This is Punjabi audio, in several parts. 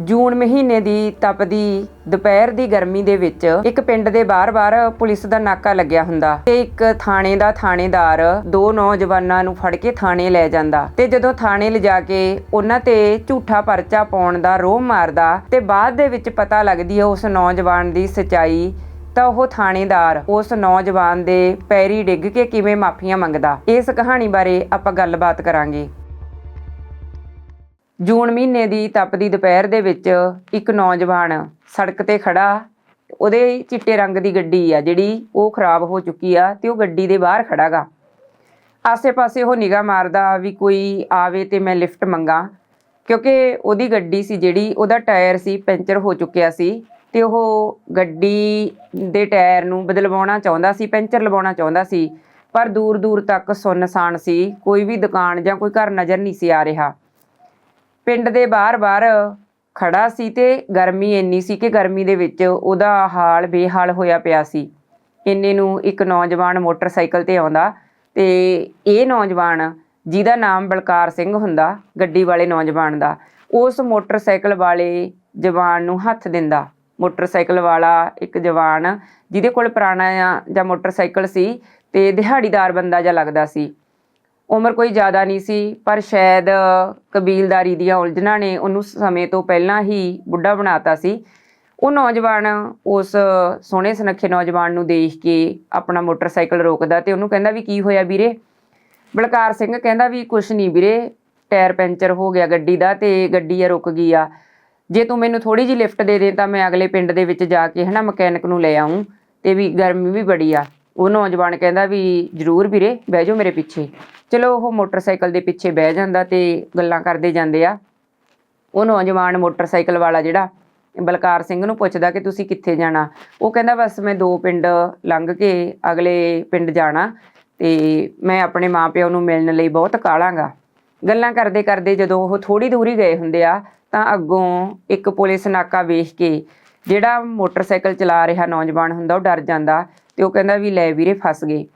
ਜੂਨ ਮਹੀਨੇ ਦੀ ਤਪਦੀ, ਦੁਪਹਿਰ ਦੀ ਗਰਮੀ ਦੇ ਵਿੱਚ ਇੱਕ ਪਿੰਡ ਦੇ ਬਾਹਰ-ਬਾਹਰ ਪੁਲਿਸ ਦਾ ਨਾਕਾ ਲੱਗਿਆ ਹੁੰਦਾ ਤੇ ਇੱਕ ਥਾਣੇ ਦਾ ਥਾਣੇਦਾਰ ਦੋ ਨੌਜਵਾਨਾਂ ਨੂੰ ਫੜ ਕੇ ਥਾਣੇ ਲੈ ਜਾਂਦਾ ਤੇ ਜਦੋਂ ਥਾਣੇ ਲਿਜਾ ਕੇ ਉਹਨਾਂ ਤੇ ਝੂਠਾ ਪਰਚਾ ਪਾਉਣ ਦਾ ਰੋਹ ਮਾਰਦਾ ਤੇ ਬਾਅਦ ਦੇ ਵਿੱਚ ਪਤਾ ਲੱਗਦੀ ਹੈ ਉਸ ਨੌਜਵਾਨ ਦੀ ਸਚਾਈ, ਤਾਂ ਉਹ ਥਾਣੇਦਾਰ ਉਸ ਨੌਜਵਾਨ ਦੇ ਪੈਰੀ ਡਿੱਗ ਕੇ ਕਿਵੇਂ ਮਾਫੀਆਂ ਮੰਗਦਾ। ਇਸ ਕਹਾਣੀ ਬਾਰੇ ਆਪਾਂ ਗੱਲਬਾਤ ਕਰਾਂਗੇ। ਜੂਨ ਮਹੀਨੇ ਦੀ ਤਪਦੀ ਦੁਪਹਿਰ ਦੇ ਵਿੱਚ ਇੱਕ ਨੌਜਵਾਨ ਸੜਕ ਤੇ ਖੜਾ। ਉਹਦੇ ਚਿੱਟੇ ਰੰਗ ਦੀ ਗੱਡੀ ਆ ਜਿਹੜੀ, ਉਹ ਖਰਾਬ ਹੋ ਚੁੱਕੀ ਆ ਤੇ ਉਹ ਗੱਡੀ ਦੇ ਬਾਹਰ ਖੜਾਗਾ। ਆਸੇ-ਪਾਸੇ ਉਹ ਨਿਗਾਹ ਮਾਰਦਾ ਵੀ ਕੋਈ ਆਵੇ ਤੇ ਮੈਂ ਲਿਫਟ ਮੰਗਾ, ਕਿਉਂਕਿ ਉਹਦੀ ਗੱਡੀ ਸੀ ਜਿਹੜੀ, ਉਹਦਾ ਟਾਇਰ ਸੀ, ਪੈਂਚਰ ਹੋ ਚੁੱਕਿਆ ਸੀ ਤੇ ਉਹ ਗੱਡੀ ਦੇ ਟਾਇਰ ਨੂੰ ਬਦਲਵਾਉਣਾ ਚਾਹੁੰਦਾ ਸੀ, ਪੈਂਚਰ ਲਵਾਉਣਾ ਚਾਹੁੰਦਾ ਸੀ, ਪਰ ਦੂਰ-ਦੂਰ ਤੱਕ ਸੁੰਨਸਾਨ ਸੀ, ਕੋਈ ਵੀ ਦੁਕਾਨ ਜਾਂ ਕੋਈ ਘਰ ਨਜ਼ਰ ਨਹੀਂ ਸੀ ਆ ਰਿਹਾ। ਪਿੰਡ ਦੇ ਬਾਹਰ-ਬਾਹਰ ਖੜਾ ਸੀ ਤੇ ਗਰਮੀ ਇੰਨੀ ਸੀ ਕਿ ਗਰਮੀ ਦੇ ਵਿੱਚ ਉਹਦਾ ਹਾਲ ਬੇਹਾਲ ਹੋਇਆ ਪਿਆ ਸੀ। ਇੰਨੇ ਨੂੰ ਇੱਕ ਨੌਜਵਾਨ ਮੋਟਰਸਾਈਕਲ ਤੇ ਆਉਂਦਾ ਤੇ ਇਹ ਨੌਜਵਾਨ, ਜਿਹਦਾ ਨਾਮ ਬਲਕਾਰ ਸਿੰਘ ਹੁੰਦਾ, ਗੱਡੀ ਵਾਲੇ ਨੌਜਵਾਨ ਦਾ, ਉਸ ਮੋਟਰਸਾਈਕਲ ਵਾਲੇ ਜਵਾਨ ਨੂੰ ਹੱਥ ਦਿੰਦਾ। ਮੋਟਰਸਾਈਕਲ ਵਾਲਾ ਇੱਕ ਜਵਾਨ ਜਿਹਦੇ ਕੋਲ ਪੁਰਾਣਾ ਆ ਜਾਂ ਮੋਟਰਸਾਈਕਲ ਸੀ ਤੇ ਦਿਹਾੜੀਦਾਰ ਬੰਦਾ ਜਿਹਾ ਲੱਗਦਾ ਸੀ। ਉਮਰ ਕੋਈ ਜ਼ਿਆਦਾ ਨਹੀਂ ਸੀ, ਪਰ ਸ਼ਾਇਦ ਕਬੀਲਦਾਰੀ ਦੀਆਂ ਉਲਝਣਾਂ ਨੇ ਉਹਨੂੰ ਸਮੇਂ ਤੋਂ ਪਹਿਲਾਂ ਹੀ ਬੁੱਢਾ ਬਣਾਤਾ ਸੀ। ਉਹ ਨੌਜਵਾਨ ਉਸ ਸੋਹਣੇ ਸੁਨੱਖੇ ਨੌਜਵਾਨ ਨੂੰ ਦੇਖ ਕੇ ਆਪਣਾ ਮੋਟਰਸਾਈਕਲ ਰੋਕਦਾ ਤੇ ਉਹਨੂੰ ਕਹਿੰਦਾ ਵੀ ਕੀ ਹੋਇਆ ਵੀਰੇ? ਬਲਕਾਰ ਸਿੰਘ ਕਹਿੰਦਾ ਵੀ ਕੁਛ ਨਹੀਂ ਵੀਰੇ, ਟਾਇਰ ਪੈਂਚਰ ਹੋ ਗਿਆ ਗੱਡੀ ਦਾ ਤੇ ਗੱਡੀ ਆ ਰੁਕ ਗਈ ਆ। ਜੇ ਤੂੰ ਮੈਨੂੰ ਥੋੜੀ ਜਿਹੀ ਲਿਫਟ ਦੇ ਦੇ ਤਾਂ ਮੈਂ ਅਗਲੇ ਪਿੰਡ ਦੇ ਵਿੱਚ ਜਾ ਕੇ ਹਨਾ ਮਕੈਨਿਕ ਨੂੰ ਲੈ ਆਉਂ ਤੇ ਵੀ ਗਰਮੀ ਵੀ ਬੜੀ ਆ। ਉਹ ਨੌਜਵਾਨ ਕਹਿੰਦਾ ਵੀ ਜ਼ਰੂਰ ਵੀਰੇ, ਬਹਿ ਜਾਓ ਮੇਰੇ ਪਿੱਛੇ। ਚਲੋ ਉਹ ਮੋਟਰਸਾਈਕਲ ਦੇ ਪਿੱਛੇ ਬਹਿ ਜਾਂਦਾ ਤੇ ਗੱਲਾਂ ਕਰਦੇ ਜਾਂਦੇ ਆ। ਉਹ ਨੌਜਵਾਨ ਮੋਟਰਸਾਈਕਲ ਵਾਲਾ ਜਿਹੜਾ, ਬਲਕਾਰ ਸਿੰਘ ਨੂੰ ਪੁੱਛਦਾ ਕਿ ਤੁਸੀਂ ਕਿੱਥੇ ਜਾਣਾ? ਉਹ ਕਹਿੰਦਾ, ਬਸ ਮੈਂ ਦੋ ਪਿੰਡ ਲੰਘ ਕੇ ਅਗਲੇ ਪਿੰਡ ਜਾਣਾ ਤੇ ਮੈਂ ਆਪਣੇ ਮਾਪਿਆਂ ਨੂੰ ਮਿਲਣ ਲਈ ਬਹੁਤ ਕਾਲਾਂਗਾ ਗੱਲਾਂ ਕਰਦੇ ਕਰਦੇ ਜਦੋਂ ਉਹ ਥੋੜੀ ਦੂਰੀ ਗਏ ਹੁੰਦੇ ਆ, ਤਾਂ ਅੱਗੋਂ ਇੱਕ ਪੁਲਿਸ ਨਾਕਾ ਵੇਖ ਕੇ ਜਿਹੜਾ ਮੋਟਰਸਾਈਕਲ ਚਲਾ ਰਿਹਾ ਨੌਜਵਾਨ ਹੁੰਦਾ, ਉਹ ਡਰ ਜਾਂਦਾ ਤੇ ਉਹ ਕਹਿੰਦਾ ਵੀ ਲੈ ਵੀਰੇ ਫਸ ਗਏ।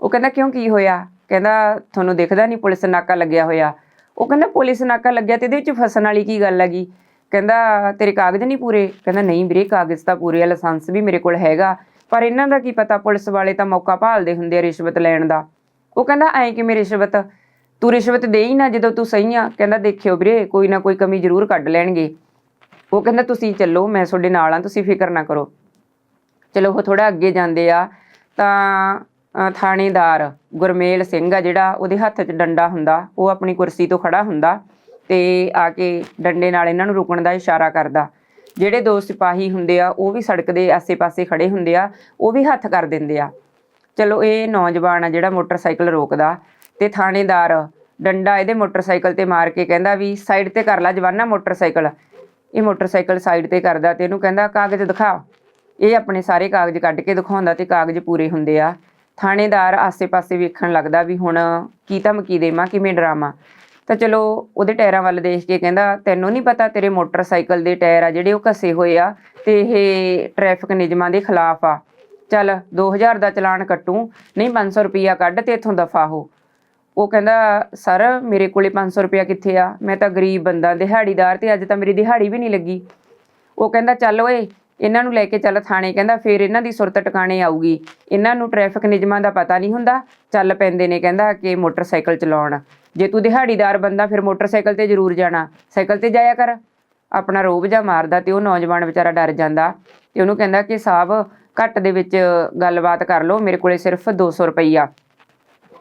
ਉਹ ਕਹਿੰਦਾ, ਕਿਉਂ ਕੀ ਹੋਇਆ? ਕਹਿੰਦਾ ਤੁਹਾਨੂੰ ਦਿਖਦਾ ਨਹੀਂ ਪੁਲਿਸ ਨਾਕਾ ਲੱਗਿਆ ਹੋਇਆ। ਉਹ ਕਹਿੰਦਾ ਪੁਲਿਸ ਨਾਕਾ ਲੱਗਿਆ ਤੇ ਇਹਦੇ ਵਿੱਚ ਫਸਣ ਵਾਲੀ ਕੀ ਗੱਲ ਹੈਗੀ? ਕਹਿੰਦਾ ਤੇਰੇ ਕਾਗਜ਼ ਨਹੀਂ ਪੂਰੇ? ਕਹਿੰਦਾ ਨਹੀਂ ਵੀਰੇ, ਕਾਗਜ਼ ਤਾਂ ਪੂਰੇ ਆ, ਲਾਇਸੈਂਸ ਵੀ ਮੇਰੇ ਕੋਲ ਹੈਗਾ। ਪਰ ਇਹਨਾਂ ਦਾ ਕੀ ਪਤਾ ਪੁਲਿਸ ਵਾਲੇ ਤਾਂ ਮੌਕਾ ਭਾਲਦੇ ਹੁੰਦੇ ਆ ਰਿਸ਼ਵਤ ਲੈਣ ਦਾ। ਉਹ ਕਹਿੰਦਾ ਐਂ ਕਿਵੇਂ ਰਿਸ਼ਵਤ? ਤੂੰ ਰਿਸ਼ਵਤ ਦੇ ਹੀ ਨਾ ਜਦੋਂ ਤੂੰ ਸਹੀ ਆ। ਕਹਿੰਦਾ ਦੇਖਿਓ ਵੀਰੇ, ਕੋਈ ਨਾ ਕੋਈ ਕਮੀ ਜ਼ਰੂਰ ਕੱਢ ਲੈਣਗੇ। ਉਹ ਕਹਿੰਦਾ ਤੁਸੀਂ ਚੱਲੋ, ਮੈਂ ਤੁਹਾਡੇ ਨਾਲ ਆ, ਤੁਸੀਂ ਫਿਕਰ ਨਾ ਕਰੋ। ਚਲੋ ਉਹ ਥੋੜਾ ਅੱਗੇ ਜਾਂਦੇ ਆ, ਤਾਂ ਥਾਣੇਦਾਰ ਗੁਰਮੇਲ ਸਿੰਘ ਆ ਜਿਹੜਾ ਉਹਦੇ ਹੱਥ 'ਚ ਡੰਡਾ ਹੁੰਦਾ, ਉਹ ਆਪਣੀ ਕੁਰਸੀ ਤੋਂ ਖੜਾ ਹੁੰਦਾ ਤੇ ਆ ਕੇ ਡੰਡੇ ਨਾਲ ਇਹਨਾਂ ਨੂੰ ਰੁਕਣ ਦਾ ਇਸ਼ਾਰਾ ਕਰਦਾ। ਜਿਹੜੇ ਦੋ ਸਿਪਾਹੀ ਹੁੰਦੇ ਆ, ਉਹ ਵੀ ਸੜਕ ਦੇ ਆਸੇ-ਪਾਸੇ ਖੜੇ ਹੁੰਦੇ ਆ, ਉਹ ਵੀ ਹੱਥ ਕਰ ਦਿੰਦੇ ਆ। ਚਲੋ, ਇਹ ਨੌਜਵਾਨ ਆ ਜਿਹੜਾ ਮੋਟਰਸਾਈਕਲ ਰੋਕਦਾ ਤੇ ਥਾਣੇਦਾਰ ਡੰਡਾ ਇਹਦੇ ਮੋਟਰਸਾਈਕਲ ਤੇ ਮਾਰ ਕੇ ਕਹਿੰਦਾ ਵੀ ਸਾਈਡ ਤੇ ਕਰ ਲੈ ਜਵਾਨਾ ਮੋਟਰਸਾਈਕਲ। ਇਹ ਮੋਟਰਸਾਈਕਲ ਸਾਈਡ ਤੇ ਕਰਦਾ ਤੇ ਇਹਨੂੰ ਕਹਿੰਦਾ ਕਾਗਜ਼ ਦਿਖਾ। ਇਹ ਆਪਣੇ ਸਾਰੇ ਕਾਗਜ਼ ਕੱਢ ਕੇ ਦਿਖਾਉਂਦਾ ਤੇ ਕਾਗਜ਼ ਪੂਰੇ ਹੁੰਦੇ ਆ। ਥਾਣੇਦਾਰ ਆਸੇ-ਪਾਸੇ ਵੇਖਣ ਲੱਗਦਾ ਵੀ ਹੁਣ ਕੀ ਧਮਕੀ ਦੇਵਾਂ, ਕਿਵੇਂ ਡਰਾਵਾਂ। ਤਾਂ ਚਲੋ, ਉਹਦੇ ਟਾਇਰਾਂ ਵੱਲ ਦੇਖ ਕੇ ਕਹਿੰਦਾ, ਤੈਨੂੰ ਨਹੀਂ ਪਤਾ ਤੇਰੇ ਮੋਟਰਸਾਈਕਲ ਦੇ ਟਾਇਰ ਆ ਜਿਹੜੇ ਉਹ ਘਸੇ ਹੋਏ ਆ ਤੇ ਇਹ ਟ੍ਰੈਫਿਕ ਨਿਯਮਾਂ ਦੇ ਖਿਲਾਫ ਆ। ਚੱਲ 2000 ਦਾ ਚਲਾਨ ਕੱਟੂ, ਨਹੀਂ 500 ਰੁਪਿਆ ਕੱਢ ਤੇ ਇੱਥੋਂ ਦਫਾ ਹੋ। ਉਹ ਕਹਿੰਦਾ, ਸਰ, ਮੇਰੇ ਕੋਲੇ 500 ਰੁਪਇਆ ਕਿੱਥੇ ਆ? ਮੈਂ ਤਾਂ ਗਰੀਬ ਬੰਦਾ, ਦਿਹਾੜੀਦਾਰ ਤੇ ਅੱਜ ਤਾਂ ਮੇਰੀ ਦਿਹਾੜੀ ਵੀ ਨਹੀਂ ਲੱਗੀ। ਉਹ ਕਹਿੰਦਾ, ਚੱਲ ਓਏ ਇਹਨਾਂ ਨੂੰ ਲੈ ਕੇ ਚੱਲ ਥਾਣੇ ਕਹਿੰਦਾ ਫੇਰ ਇਹਨਾਂ ਦੀ ਸੁਰਤ ਟਿਕਾਣੇ ਆਊਗੀ। ਇਹਨਾਂ ਨੂੰ ਟ੍ਰੈਫਿਕ ਨਿਯਮਾਂ ਦਾ ਪਤਾ ਨਹੀਂ ਹੁੰਦਾ। ਚੱਲ ਪੈਂਦੇ ਨੇ ਕਹਿੰਦਾ ਕਿ ਮੋਟਰਸਾਈਕਲ ਚਲਾਉਣ। ਜੇ ਤੂੰ ਦਿਹਾੜੀਦਾਰ ਬੰਦਾ, ਫਿਰ ਮੋਟਰਸਾਈਕਲ ਤੇ ਜ਼ਰੂਰ ਜਾਣਾ। ਸਾਈਕਲ ਤੇ ਜਾਇਆ ਕਰ। ਆਪਣਾ ਰੋਬ ਜਾ ਮਾਰਦਾ ਤੇ ਉਹ ਨੌਜਵਾਨ ਵਿਚਾਰਾ ਡਰ ਜਾਂਦਾ ਤੇ ਉਹਨੂੰ ਕਹਿੰਦਾ ਕਿ ਸਾਹਿਬ ਘੱਟ ਦੇ ਵਿੱਚ ਗੱਲਬਾਤ ਕਰ ਲਓ, ਮੇਰੇ ਕੋਲੇ ਸਿਰਫ 200 ਰੁਪਈਆ।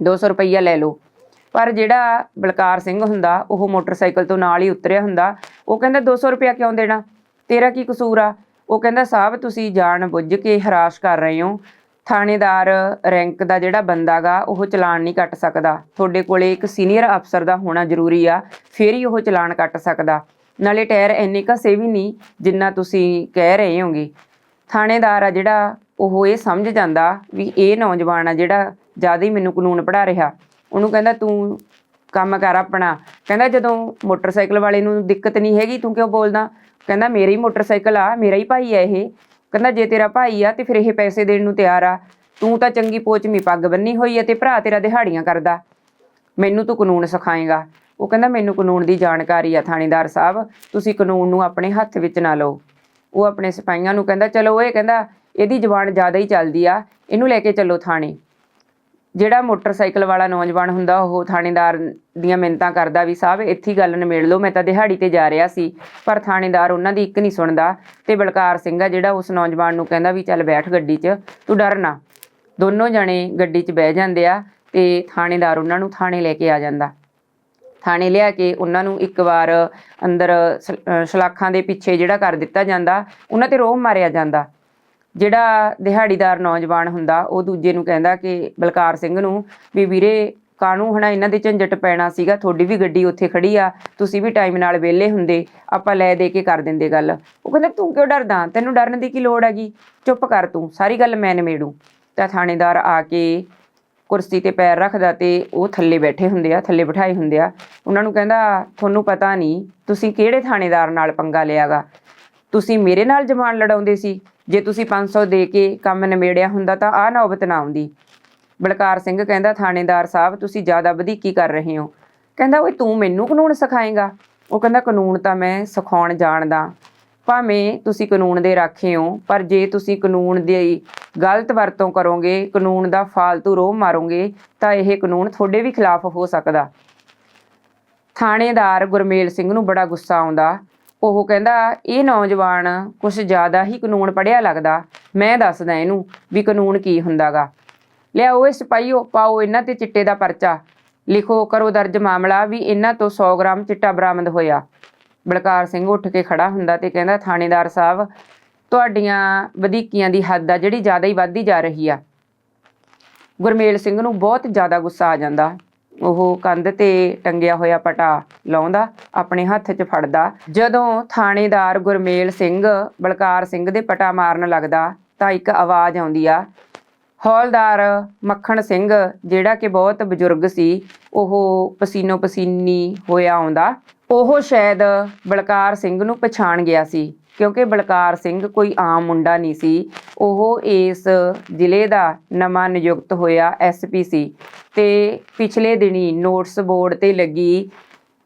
200 ਰੁਪਈਆ ਲੈ ਲਓ। ਪਰ ਜਿਹੜਾ ਬਲਕਾਰ ਸਿੰਘ ਹੁੰਦਾ, ਉਹ ਮੋਟਰਸਾਈਕਲ ਤੋਂ ਨਾਲ ਹੀ ਉਤਰਿਆ ਹੁੰਦਾ। ਉਹ ਕਹਿੰਦਾ 200 ਰੁਪਇਆ ਕਿਉਂ ਦੇਣਾ? ਤੇਰਾ ਕੀ ਕਸੂਰ ਆ? ਉਹ ਕਹਿੰਦਾ ਸਾਹਿਬ ਤੁਸੀਂ ਜਾਣ ਬੁੱਝ ਕੇ ਹਰਾਸ਼ ਕਰ ਰਹੇ ਹੋ। ਥਾਣੇਦਾਰ ਰੈਂਕ ਦਾ ਜਿਹੜਾ ਬੰਦਾਗਾ ਉਹ ਚਲਾਨ ਨਹੀਂ ਕੱਟ ਸਕਦਾ। ਤੁਹਾਡੇ ਕੋਲੇ ਇੱਕ ਸੀਨੀਅਰ ਅਫਸਰ ਦਾ ਹੋਣਾ ਜ਼ਰੂਰੀ ਆ, ਫਿਰ ਹੀ ਉਹ ਚਲਾਨ ਕੱਟ ਸਕਦਾ। ਨਾਲੇ ਟਾਇਰ ਇੰਨੇ ਘਸੇ ਵੀ ਨਹੀਂ, ਜਿੰਨਾ ਤੁਸੀਂ ਕਹਿ ਰਹੇ ਹੋਗੇ। ਥਾਣੇਦਾਰ ਆ ਜਿਹੜਾ, ਉਹ ਇਹ ਸਮਝ ਜਾਂਦਾ ਵੀ ਇਹ ਨੌਜਵਾਨ ਆ ਜਿਹੜਾ ਜ਼ਿਆਦਾ ਹੀ ਮੈਨੂੰ ਕਾਨੂੰਨ ਪੜ੍ਹਾ ਰਿਹਾ। ਉਹਨੂੰ ਕਹਿੰਦਾ, ਤੂੰ ਕੰਮ ਕਰ ਆਪਣਾ। ਕਹਿੰਦਾ, ਜਦੋਂ ਮੋਟਰਸਾਈਕਲ ਵਾਲੇ ਨੂੰ ਦਿੱਕਤ ਨਹੀਂ ਹੈਗੀ, ਤੂੰ ਕਿਉਂ ਬੋਲਦਾ? ਕਹਿੰਦਾ, ਮੇਰਾ ਹੀ ਮੋਟਰਸਾਈਕਲ ਆ, ਮੇਰਾ ਹੀ ਭਾਈ ਆ ਇਹ। ਕਹਿੰਦਾ, ਜੇ ਤੇਰਾ ਭਾਈ ਆ ਤੇ ਫਿਰ ਇਹ ਪੈਸੇ ਦੇਣ ਨੂੰ ਤਿਆਰ ਆ। ਤੂੰ ਤਾਂ ਚੰਗੀ ਪੋਚਮੀ ਪੱਗ ਬੰਨੀ ਹੋਈ ਆ ਤੇ ਭਰਾ ਤੇਰਾ ਦਿਹਾੜੀਆਂ ਕਰਦਾ। ਮੈਨੂੰ ਤੂੰ ਕਾਨੂੰਨ ਸਿਖਾਏਗਾ। ਉਹ ਕਹਿੰਦਾ, ਮੈਨੂੰ ਕਾਨੂੰਨ ਦੀ ਜਾਣਕਾਰੀ ਆ, ਥਾਣੇਦਾਰ ਸਾਹਿਬ। ਤੁਸੀਂ ਕਾਨੂੰਨ ਨੂੰ ਆਪਣੇ ਹੱਥ ਵਿੱਚ ਨਾ ਲਓ। ਉਹ ਆਪਣੇ ਸਿਪਾਹੀਆਂ ਨੂੰ ਕਹਿੰਦਾ, ਚਲੋ ਇਹ ਕਹਿੰਦਾ, ਇਹਦੀ ਜ਼ਬਾਨ ਜ਼ਿਆਦਾ ਹੀ ਚੱਲਦੀ ਆ। ਇਹਨੂੰ ਲੈ ਕੇ ਚੱਲੋ ਥਾਣੇ। ਜਿਹੜਾ ਮੋਟਰਸਾਈਕਲ ਵਾਲਾ ਨੌਜਵਾਨ ਹੁੰਦਾ, ਉਹ ਥਾਣੇਦਾਰ ਦੀਆਂ ਮਿੰਤਾਂ ਕਰਦਾ ਵੀ ਸਾਹਿਬ ਇੱਥੇ ਗੱਲ ਨਿਬੇੜ ਲਓ, ਮੈਂ ਤਾਂ ਦਿਹਾੜੀ ਤੇ ਜਾ ਰਿਹਾ ਸੀ, ਪਰ ਥਾਣੇਦਾਰ ਉਹਨਾਂ ਦੀ ਇੱਕ ਨਹੀਂ ਸੁਣਦਾ ਤੇ ਬਲਕਾਰ ਸਿੰਘ ਆ ਜਿਹੜਾ ਉਸ ਨੌਜਵਾਨ ਨੂੰ ਕਹਿੰਦਾ ਵੀ, ਚੱਲ ਬੈਠ ਗੱਡੀ 'ਚ, ਤੂੰ ਡਰ ਨਾ। ਦੋਨੋਂ ਜਣੇ ਗੱਡੀ 'ਚ ਬਹਿ ਜਾਂਦੇ ਆ ਤੇ ਥਾਣੇਦਾਰ ਉਹਨਾਂ ਨੂੰ ਥਾਣੇ ਲੈ ਕੇ ਆ ਜਾਂਦਾ। ਥਾਣੇ ਲਿਆ ਕੇ ਉਹਨਾਂ ਨੂੰ ਇੱਕ ਵਾਰ ਅੰਦਰ ਸ- ਸਲਾਖਾਂ ਦੇ ਪਿੱਛੇ ਜਿਹੜਾ ਕਰ ਦਿੱਤਾ ਜਾਂਦਾ, ਉਹਨਾਂ ਤੇ ਰੋਹ ਮਾਰਿਆ ਜਾਂਦਾ। ਜਿਹੜਾ ਦਿਹਾੜੀਦਾਰ ਨੌਜਵਾਨ ਹੁੰਦਾ, ਉਹ ਦੂਜੇ ਨੂੰ ਕਹਿੰਦਾ ਕਿ ਬਲਕਾਰ ਸਿੰਘ ਨੂੰ ਵੀ ਵੀਰੇ ਕਾਹਨੂੰ ਹਨਾ ਇਹਨਾਂ ਦੇ ਝੰਜਟ ਪੈਣਾ ਸੀਗਾ, ਤੁਹਾਡੀ ਵੀ ਗੱਡੀ ਉੱਥੇ ਖੜੀ ਆ, ਤੁਸੀਂ ਵੀ ਟਾਈਮ ਨਾਲ ਵਿਹਲੇ ਹੁੰਦੇ, ਆਪਾਂ ਲੈ ਦੇ ਕੇ ਕਰ ਦਿੰਦੇ ਗੱਲ। ਉਹ ਕਹਿੰਦਾ, ਤੂੰ ਕਿਉਂ ਡਰਦਾ? ਤੈਨੂੰ ਡਰਨ ਦੀ ਕੀ ਲੋੜ ਹੈਗੀ? ਚੁੱਪ ਕਰ ਤੂੰ, ਸਾਰੀ ਗੱਲ ਮੈਂ ਨਿਮੇੜੂ ਤਾਂ ਥਾਣੇਦਾਰ ਆ ਕੇ ਕੁਰਸੀ ਤੇ ਪੈਰ ਰੱਖਦਾ ਤੇ ਉਹ ਥੱਲੇ ਬੈਠੇ ਹੁੰਦੇ ਆ, ਥੱਲੇ ਬਿਠਾਏ ਹੁੰਦੇ ਆ। ਉਹਨਾਂ ਨੂੰ ਕਹਿੰਦਾ, ਤੁਹਾਨੂੰ ਪਤਾ ਨਹੀਂ ਤੁਸੀਂ ਕਿਹੜੇ ਥਾਣੇਦਾਰ ਨਾਲ ਪੰਗਾ ਲਿਆਗਾ? ਤੁਸੀਂ ਮੇਰੇ ਨਾਲ ਜਮਾਨ ਲੜਾਉਂਦੇ ਸੀ? ਜੇ ਤੁਸੀਂ 500 ਦੇ ਕੇ ਕੰਮ ਨਿਮੇੜਿਆ ਹੁੰਦਾ ਤਾਂ ਆਹ ਨੌਬਤ ਨਾ ਆਉਂਦੀ। ਬਲਕਾਰ ਸਿੰਘ ਕਹਿੰਦਾ, ਥਾਣੇਦਾਰ ਸਾਹਿਬ, ਤੁਸੀਂ ਜ਼ਿਆਦਾ ਵਧੀਕੀ ਕਰ ਰਹੇ ਹੋ। ਕਹਿੰਦਾ, ਓਏ, ਤੂੰ ਮੈਨੂੰ ਕਾਨੂੰਨ ਸਿਖਾਏਗਾ? ਉਹ ਕਹਿੰਦਾ, ਕਾਨੂੰਨ ਤਾਂ ਮੈਂ ਸਿਖਾਉਣ ਜਾਣਦਾ। ਭਾਵੇਂ ਤੁਸੀਂ ਕਾਨੂੰਨ ਦੇ ਰਾਖੇ ਹੋ, ਪਰ ਜੇ ਤੁਸੀਂ ਕਾਨੂੰਨ ਦੀ ਗਲਤ ਵਰਤੋਂ ਕਰੋਗੇ, ਕਾਨੂੰਨ ਦਾ ਫਾਲਤੂ ਰੋਹ ਮਾਰੋਗੇ, ਤਾਂ ਇਹ ਕਾਨੂੰਨ ਤੁਹਾਡੇ ਵੀ ਖਿਲਾਫ ਹੋ ਸਕਦਾ। ਥਾਣੇਦਾਰ ਗੁਰਮੇਲ ਸਿੰਘ ਨੂੰ ਬੜਾ ਗੁੱਸਾ ਆਉਂਦਾ। ਉਹ ਕਹਿੰਦਾ, ਇਹ ਨੌਜਵਾਨ ਕੁਝ ਜ਼ਿਆਦਾ ਹੀ ਕਾਨੂੰਨ ਪੜਿਆ ਲੱਗਦਾ। ਮੈਂ ਦੱਸਦਾ ਇਹਨੂੰ ਵੀ ਕਾਨੂੰਨ ਕੀ ਹੁੰਦਾਗਾ। ਲਿਆਓ ਇਹ ਸਿਪਾਹੀਓ, ਪਾਓ ਇਹਨਾਂ ਤੇ ਚਿੱਟੇ ਦਾ ਪਰਚਾ। ਲਿਖੋ, ਕਰੋ ਦਰਜ ਮਾਮਲਾ ਵੀ ਇਹਨਾਂ ਤੋਂ 100 ਗ੍ਰਾਮ ਚਿੱਟਾ ਬਰਾਮਦ ਹੋਇਆ। ਬਲਕਾਰ ਸਿੰਘ ਉੱਠ ਕੇ ਖੜਾ ਹੁੰਦਾ ਤੇ ਕਹਿੰਦਾ, ਥਾਣੇਦਾਰ ਸਾਹਿਬ, ਤੁਹਾਡੀਆਂ ਵਧੀਕੀਆਂ ਦੀ ਹੱਦ ਆ ਜਿਹੜੀ ਜ਼ਿਆਦਾ ਹੀ ਵੱਧਦੀ ਜਾ ਰਹੀ ਆ। ਗੁਰਮੇਲ ਸਿੰਘ ਨੂੰ ਬਹੁਤ ਜ਼ਿਆਦਾ ਗੁੱਸਾ ਆ ਜਾਂਦਾ। ਉਹ ਕੰਧ ਤੇ ਟੰਗਿਆ ਹੋਇਆ ਪਟਾ ਲਾਉਂਦਾ, ਆਪਣੇ ਹੱਥ 'ਚ ਫੜਦਾ। ਜਦੋਂ ਥਾਣੇਦਾਰ ਗੁਰਮੇਲ ਸਿੰਘ ਬਲਕਾਰ ਸਿੰਘ ਦੇ ਪਟਾ ਮਾਰਨ ਲੱਗਦਾ, ਤਾਂ ਇੱਕ ਆਵਾਜ਼ ਆਉਂਦੀ ਆ, ਹੌਲਦਾਰ ਮੱਖਣ ਸਿੰਘ, ਜਿਹੜਾ ਕਿ ਬਹੁਤ ਬਜ਼ੁਰਗ ਸੀ, ਉਹ ਪਸੀਨੋ ਪਸੀਨੀ ਹੋਇਆ ਆਉਂਦਾ। ਉਹ ਸ਼ਾਇਦ ਬਲਕਾਰ ਸਿੰਘ ਨੂੰ ਪਛਾਣ ਗਿਆ ਸੀ, ਕਿਉਂਕਿ ਬਲਕਾਰ ਸਿੰਘ ਕੋਈ ਆਮ ਮੁੰਡਾ ਨਹੀਂ ਸੀ। ਉਹ ਇਸ ਜ਼ਿਲ੍ਹੇ ਦਾ ਨਵਾਂ ਨਿਯੁਕਤ ਹੋਇਆ ਐਸਪੀ ਸੀ ਤੇ ਪਿਛਲੇ ਦਿਨੀ ਨੋਟਸ ਬੋਰਡ ਤੇ ਲੱਗੀ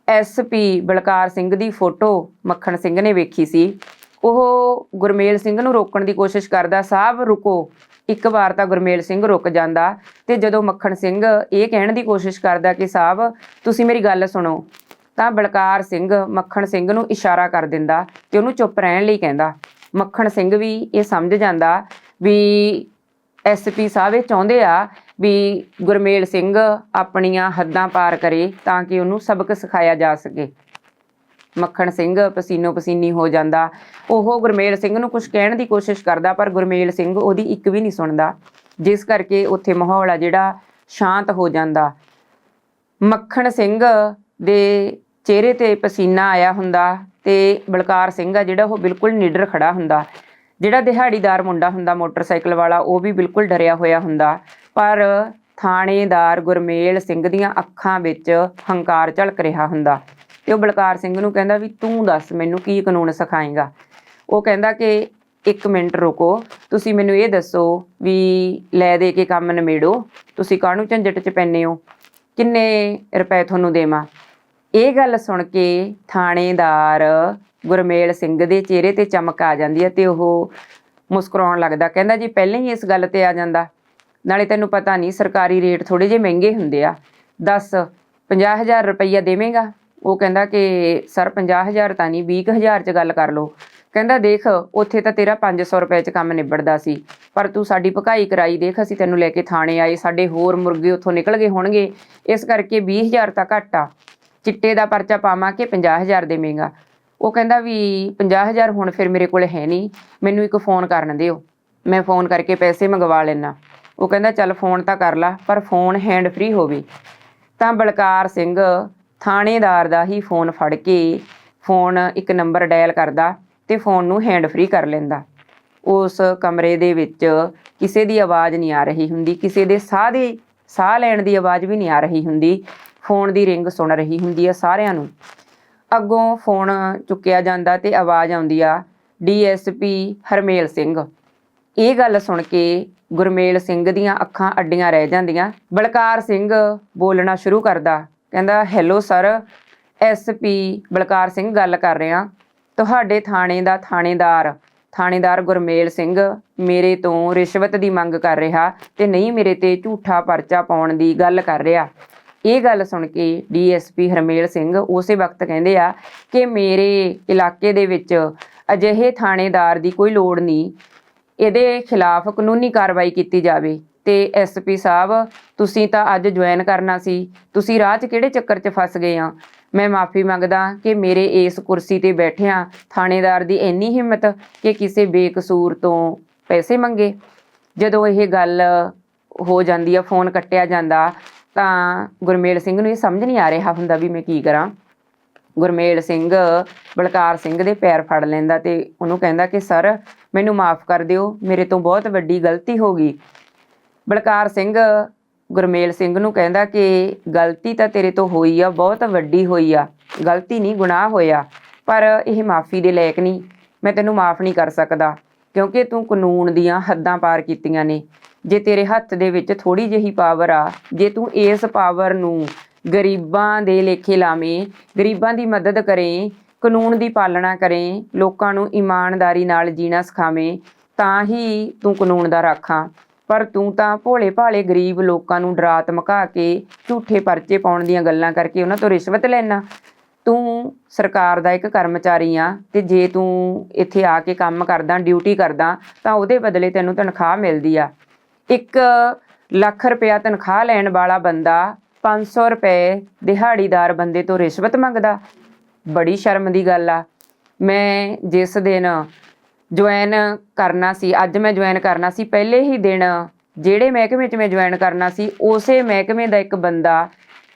ਐਸਪੀ ਬਲਕਾਰ ਸਿੰਘ ਦੀ ਫੋਟੋ ਮੱਖਣ ਸਿੰਘ ਨੇ ਵੇਖੀ ਸੀ। ਉਹ ਗੁਰਮੇਲ ਸਿੰਘ ਨੂੰ ਰੋਕਣ ਦੀ ਕੋਸ਼ਿਸ਼ ਕਰਦਾ ਸਾਹਿਬ ਰੁਕੋ। ਇੱਕ ਵਾਰ ਤਾਂ ਗੁਰਮੇਲ ਸਿੰਘ ਰੁਕ ਜਾਂਦਾ ਤੇ ਜਦੋਂ ਮੱਖਣ ਸਿੰਘ ਇਹ ਕਹਿਣ ਦੀ ਕੋਸ਼ਿਸ਼ ਕਰਦਾ ਕਿ ਸਾਹਿਬ ਤੁਸੀਂ ਮੇਰੀ ਗੱਲ ਸੁਣੋ। ਤਾਂ ਬਲਕਾਰ ਸਿੰਘ ਮੱਖਣ ਸਿੰਘ ਨੂੰ ਇਸ਼ਾਰਾ ਕਰ ਦਿੰਦਾ ਤੇ ਉਹਨੂੰ ਚੁੱਪ ਰਹਿਣ ਲਈ ਕਹਿੰਦਾ। ਮੱਖਣ ਸਿੰਘ ਵੀ ਇਹ ਸਮਝ ਜਾਂਦਾ ਵੀ ਐਸਪੀ ਸਾਹਿਬ ਇਹ ਚਾਹੁੰਦੇ ਆ ਵੀ ਗੁਰਮੇਲ ਸਿੰਘ ਆਪਣੀਆਂ ਹੱਦਾਂ ਪਾਰ ਕਰੇ ਤਾਂ ਕਿ ਉਹਨੂੰ ਸਬਕ ਸਿਖਾਇਆ ਜਾ ਸਕੇ। ਮੱਖਣ ਸਿੰਘ ਪਸੀਨੋ ਪਸੀਨੀ ਹੋ ਜਾਂਦਾ। ਉਹ ਗੁਰਮੇਲ ਸਿੰਘ ਨੂੰ ਕੁਝ ਕਹਿਣ ਦੀ ਕੋਸ਼ਿਸ਼ ਕਰਦਾ ਪਰ ਗੁਰਮੇਲ ਸਿੰਘ ਉਹਦੀ ਇੱਕ ਵੀ ਨਹੀਂ ਸੁਣਦਾ। ਜਿਸ ਕਰਕੇ ਉੱਥੇ ਮਾਹੌਲ ਆ ਜਿਹੜਾ ਸ਼ਾਂਤ ਹੋ ਜਾਂਦਾ। ਮੱਖਣ ਸਿੰਘ ਦੇ ਚਿਹਰੇ ਤੇ ਪਸੀਨਾ ਆਇਆ ਹੁੰਦਾ ਤੇ ਬਲਕਾਰ ਸਿੰਘ ਆ ਜਿਹੜਾ ਉਹ ਬਿਲਕੁਲ ਨਿਡਰ ਖੜਾ ਹੁੰਦਾ। ਜਿਹੜਾ ਦਿਹਾੜੀਦਾਰ ਮੁੰਡਾ ਹੁੰਦਾ, ਮੋਟਰਸਾਈਕਲ ਵਾਲਾ, ਉਹ ਵੀ ਬਿਲਕੁਲ ਡਰਿਆ ਹੋਇਆ ਹੁੰਦਾ। ਪਰ ਥਾਣੇਦਾਰ ਗੁਰਮੇਲ ਸਿੰਘ ਦੀਆਂ ਅੱਖਾਂ ਵਿੱਚ ਹੰਕਾਰ ਝਲਕ ਰਿਹਾ ਹੁੰਦਾ ਤੇ ਉਹ ਬਲਕਾਰ ਸਿੰਘ ਨੂੰ ਕਹਿੰਦਾ ਵੀ ਤੂੰ ਦੱਸ ਮੈਨੂੰ ਕੀ ਕਾਨੂੰਨ ਸਿਖਾਏਗਾ? ਉਹ ਕਹਿੰਦਾ ਕਿ ਇੱਕ ਮਿੰਟ ਰੁਕੋ, ਤੁਸੀਂ ਮੈਨੂੰ ਇਹ ਦੱਸੋ ਵੀ ਲੈ ਦੇ ਕੇ ਕੰਮ ਨਿਮੇੜੋ ਤੁਸੀਂ ਕਾਹਨੂੰ ਝੰਜਟ 'ਚ ਪੈਨੇ ਹੋ? ਕਿੰਨੇ ਰੁਪਏ ਤੁਹਾਨੂੰ ਦੇਵਾਂ? ਇਹ ਗੱਲ ਸੁਣ ਕੇ ਥਾਣੇਦਾਰ ਗੁਰਮੇਲ ਸਿੰਘ ਦੇ ਚਿਹਰੇ ਤੇ ਚਮਕ ਆ ਜਾਂਦੀ ਹੈ ਤੇ ਉਹ ਮੁਸਕਰਾਉਣ ਲੱਗਦਾ, ਕਹਿੰਦਾ ਜੀ ਪਹਿਲਾਂ ਹੀ ਇਸ ਗੱਲ ਤੇ ਆ ਜਾਂਦਾ, ਨਾਲੇ ਤੈਨੂੰ ਪਤਾ ਨਹੀਂ ਸਰਕਾਰੀ ਰੇਟ ਥੋੜੇ ਜਿਹੇ ਮਹਿੰਗੇ ਹੁੰਦੇ ਆ, ਦੱਸ 50000 ਰੁਪਈਆ ਦੇਵੇਂਗਾ? ਉਹ ਕਹਿੰਦਾ ਕਿ ਸਰ 50000 ਤਾਂ ਨਹੀਂ 20000 ਚ ਗੱਲ ਕਰ ਲਓ। ਕਹਿੰਦਾ ਦੇਖ, ਉੱਥੇ ਤਾਂ ਤੇਰਾ 500 ਰੁਪਏ ਚ ਕੰਮ ਨਿਬੜਦਾ ਸੀ, ਪਰ ਤੂੰ ਸਾਡੀ ਭਕਾਈ ਕਰਾਈ, ਦੇਖ ਅਸੀਂ ਤੈਨੂੰ ਲੈ ਕੇ ਥਾਣੇ ਆਏ, ਸਾਡੇ ਹੋਰ ਮੁਰਗੇ ਉੱਥੋਂ ਨਿਕਲ ਗਏ ਹੋਣਗੇ, ਇਸ ਕਰਕੇ 20000 ਤਾਂ ਘੱਟ ਆ। ਚਿੱਟੇ ਦਾ ਪਰਚਾ ਪਾਵਾਂ ਕਿ 50000 ਦੇਵੇਂਗਾ। ਉਹ ਕਹਿੰਦਾ ਵੀ 50000 ਹੁਣ ਫਿਰ ਮੇਰੇ ਕੋਲ ਹੈ ਨਹੀਂ, ਮੈਨੂੰ ਇੱਕ ਫੋਨ ਕਰਨ ਦਿਓ। ਮੈਂ ਫੋਨ ਕਰਕੇ ਪੈਸੇ ਮੰਗਵਾ ਲੈਣਾ ਉਹ ਕਹਿੰਦਾ ਚੱਲ ਫੋਨ ਤਾਂ ਕਰ ਲਾ, ਪਰ ਫੋਨ ਹੈਂਡ ਫ੍ਰੀ ਹੋਵੇ। ਤਾਂ ਬਲਕਾਰ ਸਿੰਘ ਥਾਣੇਦਾਰ ਦਾ ਹੀ ਫੋਨ ਫੜ ਕੇ ਫੋਨ ਇੱਕ ਨੰਬਰ ਡਾਇਲ ਕਰਦਾ ਤੇ ਫੋਨ ਨੂੰ ਹੈਂਡ ਫ੍ਰੀ ਕਰ ਲੈਂਦਾ। ਉਸ ਕਮਰੇ ਦੇ ਵਿੱਚ ਕਿਸੇ ਦੀ ਆਵਾਜ਼ ਨਹੀਂ ਆ ਰਹੀ ਹੁੰਦੀ, ਕਿਸੇ ਦੇ ਸਾਹ ਦੀ ਸਾਹ ਲੈਣ ਦੀ ਆਵਾਜ਼ ਵੀ ਨਹੀਂ ਆ ਰਹੀ ਹੁੰਦੀ। ਫੋਨ ਦੀ ਰਿੰਗ ਸੁਣ ਰਹੀ ਹੁੰਦੀ ਹੈ ਸਾਰਿਆਂ ਨੂੰ। ਅੱਗੋਂ ਫੋਨ ਚੁੱਕਿਆ ਜਾਂਦਾ ਤੇ ਆਵਾਜ਼ ਆਉਂਦੀ ਆ ਡੀਐਸਪੀ ਹਰਮੇਲ ਸਿੰਘ। ਇਹ ਗੱਲ ਸੁਣ ਕੇ ਗੁਰਮੇਲ ਸਿੰਘ ਦੀਆਂ ਅੱਖਾਂ ਅੱਡੀਆਂ ਰਹਿ ਜਾਂਦੀਆਂ। ਬਲਕਾਰ ਸਿੰਘ ਬੋਲਣਾ ਸ਼ੁਰੂ ਕਰਦਾ, ਕਹਿੰਦਾ, hello sir SP Balkar Singh ਗੱਲ ਕਰ ਰਿਹਾ। ਤੁਹਾਡੇ ਥਾਣੇ ਦਾ ਥਾਣੇਦਾਰ ਥਾਣੇਦਾਰ ਗੁਰਮੇਲ ਸਿੰਘ ਮੇਰੇ ਤੋਂ ਰਿਸ਼ਵਤ ਦੀ ਮੰਗ ਕਰ ਰਿਹਾ ਤੇ ਨਹੀਂ ਮੇਰੇ ਤੇ ਝੂਠਾ ਪਰਚਾ ਪਾਉਣ ਦੀ ਗੱਲ ਕਰ ਰਿਹਾ। ਇਹ ਗੱਲ ਸੁਣ ਕੇ ਡੀਐਸਪੀ ਹਰਮੇਲ ਸਿੰਘ ਉਸੇ ਵਕਤ ਕਹਿੰਦੇ ਆ ਕਿ ਮੇਰੇ ਇਲਾਕੇ ਦੇ ਵਿੱਚ ਅਜਿਹੇ ਥਾਣੇਦਾਰ ਦੀ ਕੋਈ ਲੋੜ ਨਹੀਂ। ਇਹਦੇ ਖਿਲਾਫ ਕਾਨੂੰਨੀ ਕਾਰਵਾਈ ਕੀਤੀ ਜਾਵੇ। ਤੇ ਐਸਪੀ ਸਾਹਿਬ, ਤੁਸੀਂ ਤਾਂ ਅੱਜ ਜੁਆਇਨ ਕਰਨਾ ਸੀ। ਤੁਸੀਂ ਰਾਹ 'ਚ ਕਿਹੜੇ ਚੱਕਰ 'ਚ ਫਸ ਗਏ ਆ? ਮੈਂ ਮਾਫੀ ਮੰਗਦਾ ਕਿ ਮੇਰੇ ਇਸ ਕੁਰਸੀ ਤੇ ਬੈਠਿਆਂ ਥਾਣੇਦਾਰ ਦੀ ਇੰਨੀ ਹਿੰਮਤ ਕਿ ਕਿਸੇ ਬੇਕਸੂਰ ਤੋਂ ਪੈਸੇ ਮੰਗੇ। ਜਦੋਂ ਇਹ ਗੱਲ ਹੋ ਜਾਂਦੀ ਆ, ਫੋਨ ਕੱਟਿਆ ਜਾਂਦਾ ਤਾਂ ਗੁਰਮੇਲ ਸਿੰਘ ਨੂੰ ਇਹ ਸਮਝ ਨਹੀਂ ਆ ਰਿਹਾ ਹੁੰਦਾ ਵੀ ਮੈਂ ਕੀ ਕਰਾਂ। ਗੁਰਮੇਲ ਸਿੰਘ ਬਲਕਾਰ ਸਿੰਘ ਦੇ ਪੈਰ ਫੜ ਲੈਂਦਾ ਤੇ ਉਹਨੂੰ ਕਹਿੰਦਾ ਕਿ, ਸਰ, ਮੈਨੂੰ ਮਾਫ ਕਰ ਦਿਓ, ਮੇਰੇ ਤੋਂ ਬਹੁਤ ਵੱਡੀ ਗਲਤੀ ਹੋ ਗਈ। ਬਲਕਾਰ ਸਿੰਘ ਗੁਰਮੇਲ ਸਿੰਘ ਨੂੰ ਕਹਿੰਦਾ ਕਿ, ਗਲਤੀ ਤਾਂ ਤੇਰੇ ਤੋਂ ਹੋਈ ਆ, ਬਹੁਤ ਵੱਡੀ ਹੋਈ ਆ। ਗਲਤੀ ਨਹੀਂ, ਗੁਨਾਹ ਹੋਇਆ। ਪਰ ਇਹ ਮਾਫੀ ਦੇ ਲਾਇਕ ਨਹੀਂ। ਮੈਂ ਤੈਨੂੰ ਮਾਫ ਨਹੀਂ ਕਰ ਸਕਦਾ, ਕਿਉਂਕਿ ਤੂੰ ਕਾਨੂੰਨ ਦੀਆਂ ਹੱਦਾਂ ਪਾਰ ਕੀਤੀਆਂ ਨੇ। ਜੇ ਤੇਰੇ ਹੱਥ ਦੇ ਵਿੱਚ ਥੋੜੀ ਜਿਹੀ ਪਾਵਰ ਆ, ਜੇ ਤੂੰ ਇਸ ਪਾਵਰ ਨੂੰ ਗਰੀਬਾਂ ਦੇ ਲੇਖੇ ਲਾਵੇਂ, ਗਰੀਬਾਂ ਦੀ ਮਦਦ ਕਰੇ, ਕਾਨੂੰਨ ਦੀ ਪਾਲਣਾ ਕਰੇ, ਲੋਕਾਂ ਨੂੰ ਇਮਾਨਦਾਰੀ ਨਾਲ ਜੀਣਾ ਸਿਖਾਵੇਂ, ਤਾਂ ਹੀ ਤੂੰ ਕਾਨੂੰਨ ਦਾ ਰਾਖਾਂ। ਪਰ ਤੂੰ ਤਾਂ ਭੋਲੇ ਭਾਲੇ ਗਰੀਬ ਲੋਕਾਂ ਨੂੰ ਡਰਾ ਧਮਕਾ ਕੇ ਝੂਠੇ ਪਰਚੇ ਪਾਉਣ ਦੀਆਂ ਗੱਲਾਂ ਕਰਕੇ ਉਹਨਾਂ ਤੋਂ ਰਿਸ਼ਵਤ ਲੈਣਾ ਤੂੰ ਸਰਕਾਰ ਦਾ ਇੱਕ ਕਰਮਚਾਰੀ ਆ ਤੇ ਜੇ ਤੂੰ ਇੱਥੇ ਆ ਕੇ ਕੰਮ ਕਰਦਾ, ਡਿਊਟੀ ਕਰਦਾ, ਤਾਂ ਉਹਦੇ ਬਦਲੇ ਤੈਨੂੰ ਤਨਖਾਹ ਮਿਲਦੀ ਆ। ਇੱਕ ਲੱਖ ਰੁਪਇਆ ਤਨਖਾਹ ਲੈਣ ਵਾਲਾ ਬੰਦਾ 500 ਰੁਪਏ ਦਿਹਾੜੀਦਾਰ ਬੰਦੇ ਤੋਂ ਰਿਸ਼ਵਤ ਮੰਗਦਾ। ਬੜੀ ਸ਼ਰਮ ਦੀ ਗੱਲ ਆ। ਮੈਂ ਜਿਸ ਦਿਨ ਜੁਆਇਨ ਕਰਨਾ ਸੀ, ਅੱਜ ਮੈਂ ਜੁਆਇਨ ਕਰਨਾ ਸੀ, ਪਹਿਲੇ ਹੀ ਦਿਨ ਜਿਹੜੇ ਮਹਿਕਮੇ 'ਚ ਮੈਂ ਜੁਆਇਨ ਕਰਨਾ ਸੀ, ਉਸੇ ਮਹਿਕਮੇ ਦਾ ਇੱਕ ਬੰਦਾ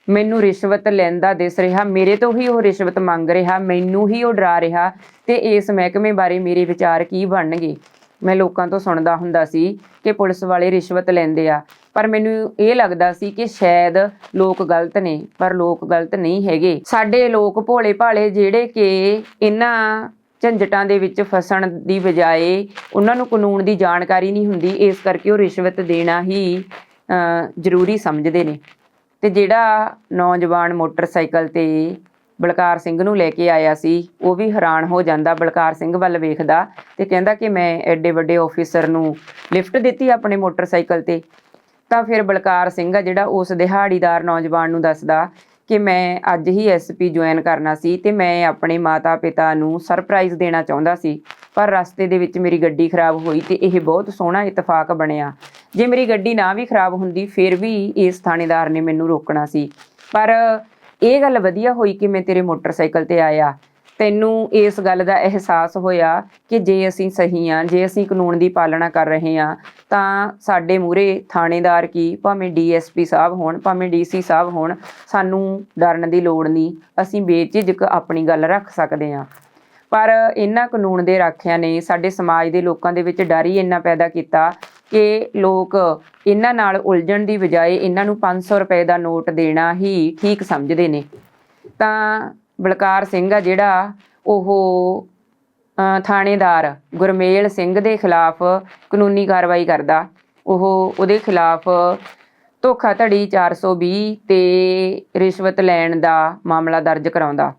ਮੈਨੂੰ ਰਿਸ਼ਵਤ ਲੈਂਦਾ ਦਿਸ ਰਿਹਾ। ਮੇਰੇ ਤੋਂ ਹੀ ਉਹ ਰਿਸ਼ਵਤ ਮੰਗ ਰਿਹਾ, ਮੈਨੂੰ ਹੀ ਉਹ ਡਰਾ ਰਿਹਾ ਤੇ ਇਸ ਮਹਿਕਮੇ ਬਾਰੇ ਮੇਰੇ ਵਿਚਾਰ ਕੀ ਬਣਨਗੇ? ਮੈਂ ਲੋਕਾਂ ਤੋਂ ਸੁਣਦਾ ਹੁੰਦਾ ਸੀ ਕਿ ਪੁਲਿਸ ਵਾਲੇ ਰਿਸ਼ਵਤ ਲੈਂਦੇ ਆ। ਪਰ ਮੈਨੂੰ ਇਹ ਲੱਗਦਾ ਸੀ ਕਿ ਸ਼ਾਇਦ ਲੋਕ ਗਲਤ ਨੇ, ਪਰ ਲੋਕ ਗਲਤ ਨਹੀਂ ਹੈਗੇ। ਸਾਡੇ ਲੋਕ ਭੋਲੇ ਭਾਲੇ ਜਿਹੜੇ ਕਿ ਇਹਨਾਂ ਝੰਜਟਾਂ ਦੇ ਵਿੱਚ ਫਸਣ ਦੀ ਬਜਾਏ ਉਹਨਾਂ ਨੂੰ ਕਾਨੂੰਨ ਦੀ ਜਾਣਕਾਰੀ ਨਹੀਂ ਹੁੰਦੀ, ਇਸ ਕਰਕੇ ਉਹ ਰਿਸ਼ਵਤ ਦੇਣਾ ਹੀ ਜ਼ਰੂਰੀ ਸਮਝਦੇ ਨੇ। ਤੇ ਜਿਹੜਾ ਨੌਜਵਾਨ ਮੋਟਰਸਾਈਕਲ ਤੇ ਬਲਕਾਰ ਸਿੰਘ ਨੂੰ ਲੈ ਕੇ ਆਇਆ ਸੀ। ਉਹ ਵੀ ਹੈਰਾਨ ਹੋ ਜਾਂਦਾ, ਬਲਕਾਰ ਸਿੰਘ ਵੱਲ ਵੇਖਦਾ ਤੇ ਕਹਿੰਦਾ ਕਿ ਮੈਂ ਐਡੇ ਵੱਡੇ ਆਫੀਸਰ ਨੂੰ ਲਿਫਟ ਦਿੱਤੀ ਆਪਣੇ ਮੋਟਰਸਾਈਕਲ ਤੇ। ਤਾਂ ਫਿਰ ਬਲਕਾਰ ਸਿੰਘ ਆ ਜਿਹੜਾ ਉਸ ਦਿਹਾੜੀਦਾਰ ਨੌਜਵਾਨ ਨੂੰ ਦੱਸਦਾ ਕਿ ਮੈਂ ਅੱਜ ਹੀ ਐਸਪੀ ਜੁਆਇਨ ਕਰਨਾ ਸੀ ਤੇ ਮੈਂ ਆਪਣੇ ਮਾਤਾ-ਪਿਤਾ ਨੂੰ ਸਰਪ੍ਰਾਈਜ਼ ਦੇਣਾ ਚਾਹੁੰਦਾ ਸੀ। ਪਰ ਰਸਤੇ ਦੇ ਵਿੱਚ ਮੇਰੀ ਗੱਡੀ ਖਰਾਬ ਹੋਈ ਤੇ ਇਹ ਬਹੁਤ ਸੋਹਣਾ ਇਤਫਾਕ ਬਣਿਆ। ਜੇ ਮੇਰੀ ਗੱਡੀ ਨਾ ਵੀ ਖਰਾਬ ਹੁੰਦੀ, ਫਿਰ ਵੀ ਇਸ ਥਾਣੇਦਾਰ ਨੇ ਮੈਨੂੰ ਰੋਕਣਾ ਸੀ। ਪਰ ਇਹ ਗੱਲ ਵਧੀਆ ਹੋਈ ਕਿ ਮੈਂ ਤੇਰੇ ਮੋਟਰਸਾਈਕਲ ਤੇ ਆਇਆ। ਤੈਨੂੰ ਇਸ ਗੱਲ ਦਾ ਅਹਿਸਾਸ ਹੋਇਆ ਕਿ ਜੇ ਅਸੀਂ ਸਹੀ ਹਾਂ, ਜੇ ਅਸੀਂ ਕਾਨੂੰਨ ਦੀ ਪਾਲਣਾ ਕਰ ਰਹੇ ਹਾਂ, ਤਾਂ ਸਾਡੇ ਮੂਹਰੇ ਥਾਣੇਦਾਰ ਕੀ, ਭਾਵੇਂ ਡੀਐਸਪੀ ਸਾਹਿਬ ਹੋਣ, ਭਾਵੇਂ ਡੀਸੀ ਸਾਹਿਬ ਹੋਣ, ਸਾਨੂੰ ਡਰਨ ਦੀ ਲੋੜ ਨਹੀਂ। ਅਸੀਂ ਬੇਝਿਜਕ ਆਪਣੀ ਗੱਲ ਰੱਖ ਸਕਦੇ ਹਾਂ। ਪਰ ਇਹਨਾਂ ਕਾਨੂੰਨ ਦੇ ਰਾਖਿਆਂ ਨੇ ਸਾਡੇ ਸਮਾਜ ਦੇ ਲੋਕਾਂ ਦੇ ਵਿੱਚ ਡਰ ਹੀ ਇੰਨਾ ਪੈਦਾ ਕੀਤਾ ਕਿ ਲੋਕ ਇਹਨਾਂ ਨਾਲ ਉਲਝਣ ਦੀ ਬਜਾਏ ਇਹਨਾਂ ਨੂੰ 500 ਰੁਪਏ ਦਾ ਨੋਟ ਦੇਣਾ ਹੀ ਠੀਕ ਸਮਝਦੇ ਨੇ। ਤਾਂ ਬਲਕਾਰ ਸਿੰਘ ਆ ਜਿਹੜਾ ਉਹ ਥਾਣੇਦਾਰ ਗੁਰਮੇਲ ਸਿੰਘ ਦੇ ਖਿਲਾਫ ਕਾਨੂੰਨੀ ਕਾਰਵਾਈ ਕਰਦਾ। ਉਹ ਉਹਦੇ ਖਿਲਾਫ ਧੋਖਾਧੜੀ 420 ਤੇ ਰਿਸ਼ਵਤ ਲੈਣ ਦਾ ਮਾਮਲਾ ਦਰਜ ਕਰਾਉਂਦਾ।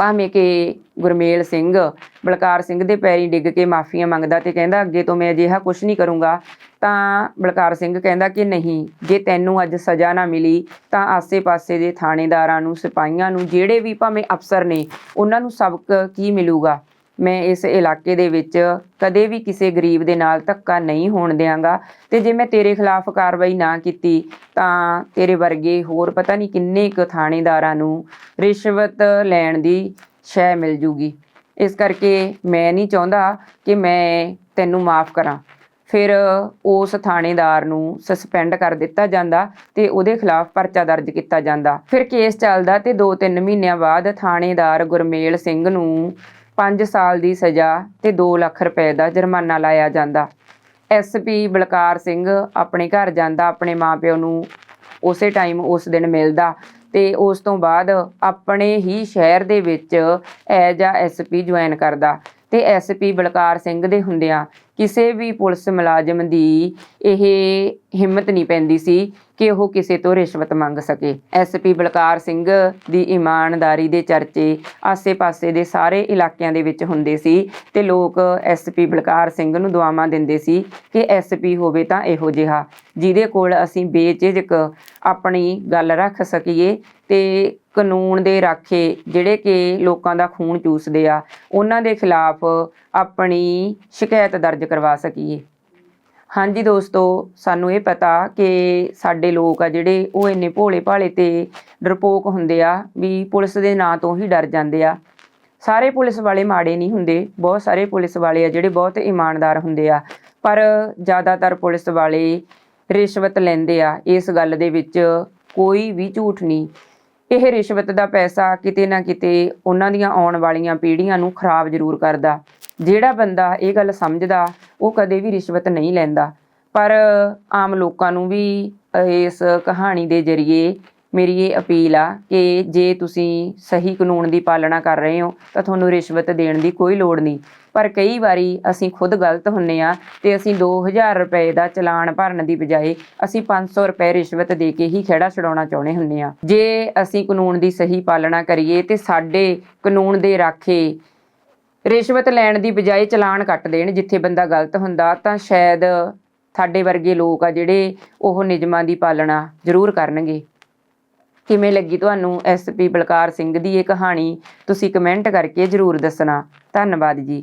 ਭਾਵੇਂ ਕਿ ਗੁਰਮੇਲ ਸਿੰਘ ਬਲਕਾਰ ਸਿੰਘ ਦੇ ਪੈਰੀ ਡਿੱਗ ਕੇ ਮਾਫੀਆਂ ਮੰਗਦਾ ਤੇ ਕਹਿੰਦਾ, ਅੱਗੇ ਤੋਂ ਮੈਂ ਅਜਿਹਾ ਕੁਝ ਨਹੀਂ ਕਰੂੰਗਾ। ਤਾਂ ਬਲਕਾਰ ਸਿੰਘ ਕਹਿੰਦਾ ਕਿ ਨਹੀਂ, ਜੇ ਤੈਨੂੰ ਅੱਜ ਸਜ਼ਾ ਨਾ ਮਿਲੀ, ਤਾਂ ਆਸੇ-ਪਾਸੇ ਦੇ ਥਾਣੇਦਾਰਾਂ ਨੂੰ, ਸਿਪਾਹੀਆਂ ਨੂੰ, ਜਿਹੜੇ ਵੀ ਭਾਵੇਂ ਅਫਸਰ ਨੇ, ਉਹਨਾਂ ਨੂੰ ਸਬਕ ਕੀ ਮਿਲੂਗਾ? ਮੈਂ ਇਸ ਇਲਾਕੇ ਦੇ ਵਿੱਚ ਕਦੇ ਵੀ ਕਿਸੇ ਗਰੀਬ ਦੇ ਨਾਲ ਧੱਕਾ ਨਹੀਂ ਹੋਣ ਦਿਆਂਗਾ। ਤੇ ਜੇ ਮੈਂ ਤੇਰੇ ਖਿਲਾਫ ਕਾਰਵਾਈ ਨਾ ਕੀਤੀ, ਤਾਂ ਤੇਰੇ ਵਰਗੇ ਹੋਰ ਪਤਾ ਨਹੀਂ ਕਿੰਨੇ ਕੁ ਥਾਣੇਦਾਰਾਂ ਨੂੰ ਰਿਸ਼ਵਤ ਲੈਣ ਦੀ ਸ਼ੈ ਮਿਲ ਜੂਗੀ। ਇਸ ਕਰਕੇ ਮੈਂ ਨਹੀਂ ਚਾਹੁੰਦਾ ਕਿ ਮੈਂ ਤੈਨੂੰ ਮਾਫ ਕਰਾਂ। ਫਿਰ ਉਸ ਥਾਣੇਦਾਰ ਨੂੰ ਸਸਪੈਂਡ ਕਰ ਦਿੱਤਾ ਜਾਂਦਾ ਤੇ ਉਹਦੇ ਖਿਲਾਫ ਪਰਚਾ ਦਰਜ ਕੀਤਾ ਜਾਂਦਾ। ਫਿਰ ਕੇਸ ਚੱਲਦਾ ਤੇ 2-3 ਮਹੀਨਿਆਂ ਬਾਅਦ ਥਾਣੇਦਾਰ ਗੁਰਮੇਲ ਸਿੰਘ ਨੂੰ 5 ਸਾਲ ਦੀ ਸਜ਼ਾ ਤੇ 2 ਲੱਖ ਰੁਪਏ ਦਾ ਜੁਰਮਾਨਾ ਲਾਇਆ ਜਾਂਦਾ। ਐਸਪੀ ਬਲਕਾਰ ਸਿੰਘ ਆਪਣੇ ਘਰ ਜਾਂਦਾ, ਆਪਣੇ ਮਾਪਿਓ ਨੂੰ ਉਸੇ ਟਾਈਮ ਉਸ ਦਿਨ ਮਿਲਦਾ ਤੇ ਉਸ ਤੋਂ ਬਾਅਦ ਆਪਣੇ ਹੀ ਸ਼ਹਿਰ ਦੇ ਵਿੱਚ ਐਜ ਆ ਐਸਪੀ ਜੁਆਇਨ ਕਰਦਾ। ਤੇ ਐਸਪੀ ਬਲਕਾਰ ਸਿੰਘ ਦੇ ਹੁੰਦਿਆਂ ਕਿਸੇ ਵੀ ਪੁਲਿਸ ਮੁਲਾਜ਼ਮ ਦੀ ਇਹ ਹਿੰਮਤ ਨਹੀਂ ਪੈਂਦੀ ਸੀ ਕਿ ਉਹ ਕਿਸੇ ਤੋਂ ਰਿਸ਼ਵਤ ਮੰਗ ਸਕੇ। ਐਸਪੀ ਬਲਕਾਰ ਸਿੰਘ ਦੀ ਇਮਾਨਦਾਰੀ ਦੇ ਚਰਚੇ ਆਸੇ-ਪਾਸੇ ਦੇ ਸਾਰੇ ਇਲਾਕਿਆਂ ਦੇ ਵਿੱਚ ਹੁੰਦੇ ਸੀ ਤੇ ਲੋਕ ਐਸਪੀ ਬਲਕਾਰ ਸਿੰਘ ਨੂੰ ਦੁਆਵਾਂ ਦਿੰਦੇ ਸੀ ਕਿ ਐਸਪੀ ਹੋਵੇ ਤਾਂ ਇਹੋ ਜਿਹਾ। ਜਿਹਦੇ ਕੋਲ ਅਸੀਂ ਬੇਝਿਜਕ ਆਪਣੀ ਗੱਲ ਰੱਖ ਸਕੀਏ ਤੇ ਕਾਨੂੰਨ ਦੇ ਰਾਖੇ ਜਿਹੜੇ ਕਿ ਲੋਕਾਂ ਦਾ ਖੂਨ ਚੂਸਦੇ ਆ, ਉਹਨਾਂ ਦੇ ਖਿਲਾਫ ਆਪਣੀ ਸ਼ਿਕਾਇਤ ਦਰਜ ਕਰਵਾ ਸਕੀਏ। ਹਾਂਜੀ ਦੋਸਤੋ, ਸਾਨੂੰ ਇਹ ਪਤਾ ਕਿ ਸਾਡੇ ਲੋਕ ਆ ਜਿਹੜੇ, ਉਹ ਇੰਨੇ ਭੋਲੇ ਭਾਲੇ ਤੇ ਡਰਪੋਕ ਹੁੰਦੇ ਆ ਵੀ ਪੁਲਿਸ ਦੇ ਨਾਂ ਤੋਂ ਹੀ ਡਰ ਜਾਂਦੇ ਆ। ਸਾਰੇ ਪੁਲਿਸ ਵਾਲੇ ਮਾੜੇ ਨਹੀਂ ਹੁੰਦੇ, ਬਹੁਤ ਸਾਰੇ ਪੁਲਿਸ ਵਾਲੇ ਆ ਜਿਹੜੇ ਬਹੁਤ ਇਮਾਨਦਾਰ ਹੁੰਦੇ ਆ। ਪਰ ਜ਼ਿਆਦਾਤਰ ਪੁਲਿਸ ਵਾਲੇ ਰਿਸ਼ਵਤ ਲੈਂਦੇ ਆ, ਇਸ ਗੱਲ ਦੇ ਵਿੱਚ ਕੋਈ ਵੀ ਝੂਠ ਨਹੀਂ। ਇਹ ਰਿਸ਼ਵਤ ਦਾ ਪੈਸਾ ਕਿਤੇ ਨਾ ਕਿਤੇ ਉਹਨਾਂ ਦੀਆਂ ਆਉਣ ਵਾਲੀਆਂ ਪੀੜ੍ਹੀਆਂ ਨੂੰ ਖਰਾਬ ਜ਼ਰੂਰ ਕਰਦਾ। ਜਿਹੜਾ ਬੰਦਾ ਇਹ ਗੱਲ ਸਮਝਦਾ, ਉਹ ਕਦੇ ਵੀ ਰਿਸ਼ਵਤ ਨਹੀਂ ਲੈਂਦਾ। ਪਰ ਆਮ ਲੋਕਾਂ ਨੂੰ ਵੀ ਇਸ ਕਹਾਣੀ ਦੇ ਜ਼ਰੀਏ ਮੇਰੀ ਇਹ ਅਪੀਲ ਆ ਕਿ ਜੇ ਤੁਸੀਂ ਸਹੀ ਕਾਨੂੰਨ ਦੀ ਪਾਲਣਾ ਕਰ ਰਹੇ ਹੋ, ਤਾਂ ਤੁਹਾਨੂੰ ਰਿਸ਼ਵਤ ਦੇਣ ਦੀ ਕੋਈ ਲੋੜ ਨਹੀਂ। ਪਰ ਕਈ ਵਾਰੀ ਅਸੀਂ ਖੁਦ ਗਲਤ ਹੁੰਨੇ ਆ ਤੇ ਅਸੀਂ 2000 ਰੁਪਏ ਦਾ ਚਲਾਨ ਭਰਨ ਦੀ ਬਜਾਏ ਅਸੀਂ 500 ਰੁਪਏ ਰਿਸ਼ਵਤ ਦੇ ਕੇ ਹੀ ਖਹਿੜਾ ਛਡਾਉਣਾ ਚਾਹੁੰਦੇ ਹੁੰਨੇ ਆ। ਜੇ ਅਸੀਂ ਕਾਨੂੰਨ ਦੀ ਸਹੀ ਪਾਲਣਾ ਕਰੀਏ ਤੇ ਸਾਡੇ ਕਾਨੂੰਨ ਦੇ ਰਾਖੇ ਰਿਸ਼ਵਤ ਲੈਣ ਦੀ ਬਜਾਏ ਚਲਾਨ ਕੱਟ ਦੇਣ, ਜਿੱਥੇ ਬੰਦਾ ਗਲਤ ਹੁੰਦਾ, ਤਾਂ ਸ਼ਾਇਦ ਸਾਡੇ ਵਰਗੇ ਲੋਕ ਆ ਜਿਹੜੇ ਉਹ ਨਿਯਮਾਂ ਦੀ ਪਾਲਣਾ ਜ਼ਰੂਰ ਕਰਨਗੇ। ਕਿਵੇਂ ਲੱਗੀ ਤੁਹਾਨੂੰ ਐਸਪੀ ਬਲਕਾਰ ਸਿੰਘ ਦੀ ਇਹ ਕਹਾਣੀ? ਤੁਸੀਂ ਕਮੈਂਟ ਕਰਕੇ ਜ਼ਰੂਰ ਦੱਸਣਾ। ਧੰਨਵਾਦ ਜੀ।